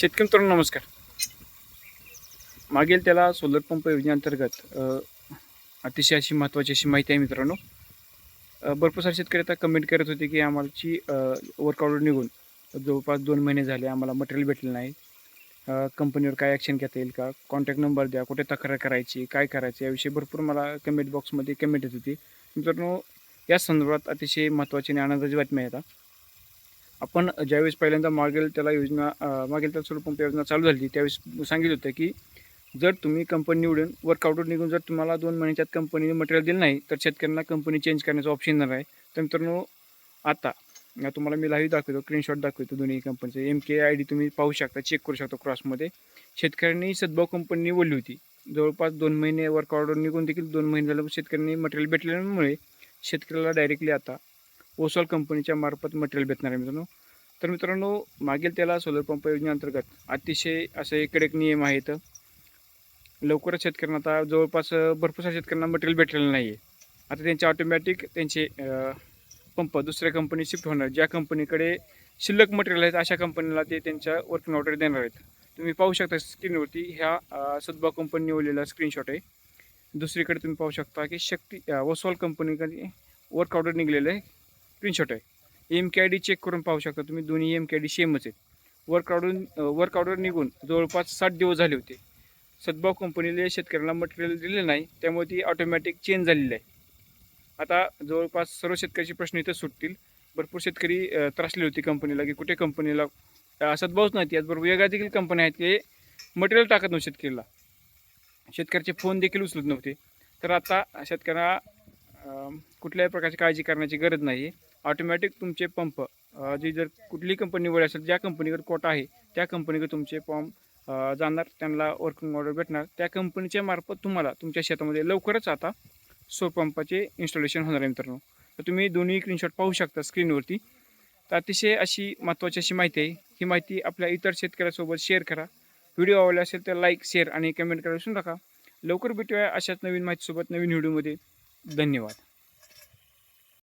शेतकरी मित्रांनो नमस्कार. मागील त्याला सोलर पंप योजनेअंतर्गत अतिशय अशी महत्त्वाची अशी माहिती आहे मित्रांनो. भरपूर सारे शेतकरी आता कमेंट करत होते की आम्हाची वर्कआउट निघून जवळपास दोन महिने झाले आम्हाला मटेरियल भेटलं नाही. कंपनीवर काय ॲक्शन घेता येईल का? कॉन्टॅक्ट नंबर द्या कुठे तक्रार करायची काय करायचं याविषयी भरपूर मला कमेंट बॉक्समध्ये कमेंट येत होती. मित्रांनो या संदर्भात अतिशय महत्त्वाची आणि आनंदाची बातमी आहे आता. आपण ज्यावेळेस पहिल्यांदा मागेल त्याला योजना मागेल त्याला सोलर योजना चालू झाली त्यावेळेस सांगितलं होतं की जर तुम्ही कंपनी निवडून वर्कआउट निघून जर तुम्हाला दोन महिन्याच्यात कंपनीने मटेरियल दिलं नाही तर शेतकऱ्यांना कंपनी चेंज करण्याचा ऑप्शन नाही आहे. तर मित्रांनो आता तुम्हाला मी लाईव्ह दाखवतो स्क्रीनशॉट दाखवतो दोन्ही कंपनीचे एम के आय डी तुम्ही पाहू शकता चेक करू शकता क्रॉसमध्ये शेतकऱ्यांनी सद्भाव कंपनी निवडली होती. जवळपास दोन महिने वर्कआउट निघून देखील दोन महिने झालं शेतकऱ्यांनी मटेरियल भेटल्यामुळे शेतकऱ्याला डायरेक्टली आता ओसॉल कंपनीच्या मार्फत मटेरियल भेटणार आहे मित्रांनो. तर मित्रांनो मागील त्याला सोलर पंप योजनेअंतर्गत अतिशय असे कडक नियम आहेत. लवकरच शेतकऱ्यांना आता जवळपास भरपूर साऱ्या शेतकऱ्यांना मटेरियल भेटलेलं नाही आहे आता त्यांचे ऑटोमॅटिक त्यांचे पंप दुसऱ्या कंपनी शिफ्ट होणार. ज्या कंपनीकडे शिल्लक मटेरियल आहेत अशा कंपनीला ते त्यांच्या वर्किंग ऑर्डर देणार आहेत. तुम्ही पाहू शकता स्क्रीनवरती ह्या अ, सद्भाव कंपनी निवडलेला स्क्रीनशॉट आहे. दुसरीकडे तुम्ही पाहू शकता की शक्ती वसवाल कंपनीकडे वर्क ऑर्डर निघलेलं आहे. स्क्रीनशॉट आहे. M K I D check करून पाहू शकता तुम्ही. दोन्ही एम के आय डी सेमच आहेत. वर्कआउटून वर्कआउटवर वर्क निघून जवळपास साठ दिवस झाले होते. सद्भाव कंपनीने शेतकऱ्यांना मटेरियल दिले नाही. त्यामुळे ती ऑटोमॅटिक चेंज झालेली आहे. आता जवळपास सर्व शेतकऱ्याचे प्रश्न इथं सुटतील. भरपूर शेतकरी त्रासले होते कंपनीला की कुठे कंपनीला सद्भावच नाही. याचबरोबर वेगळ्या देखील कंपन्या आहेत ते मटेरियल टाकत नव्हते शेतकरीला. शेतकऱ्याचे फोन देखील उचलत नव्हते. तर आता शेतकऱ्यांना कुठल्याही प्रकारची काळजी करण्याची गरज नाही. आहे ऑटोमॅटिक तुमचे पंप जी जर कुठली कंपनी वळ असेल ज्या कंपनीकडे कोटा आहे त्या कंपनीकडे तुमचे पंप जाणार त्यांना वर्किंग ऑर्डर भेटणार. त्या कंपनीच्या मार्फत तुम्हाला तुमच्या शेतामध्ये लवकरच आता सो पंपाचे इन्स्टॉलेशन होणार आहे मित्रांनो. तर तुम्ही दोन्ही स्क्रीनशॉट पाहू शकता स्क्रीनवरती तर अतिशय अशी महत्त्वाची अशी माहिती आहे. ही माहिती आपल्या इतर शेतकऱ्यासोबत शेअर करा. व्हिडिओ आवडला असेल तर लाईक शेअर आणि कमेंट करायला विसरू नका. लवकर भेटूया अशाच नवीन माहितीसोबत नवीन व्हिडिओमध्ये धन्यवाद.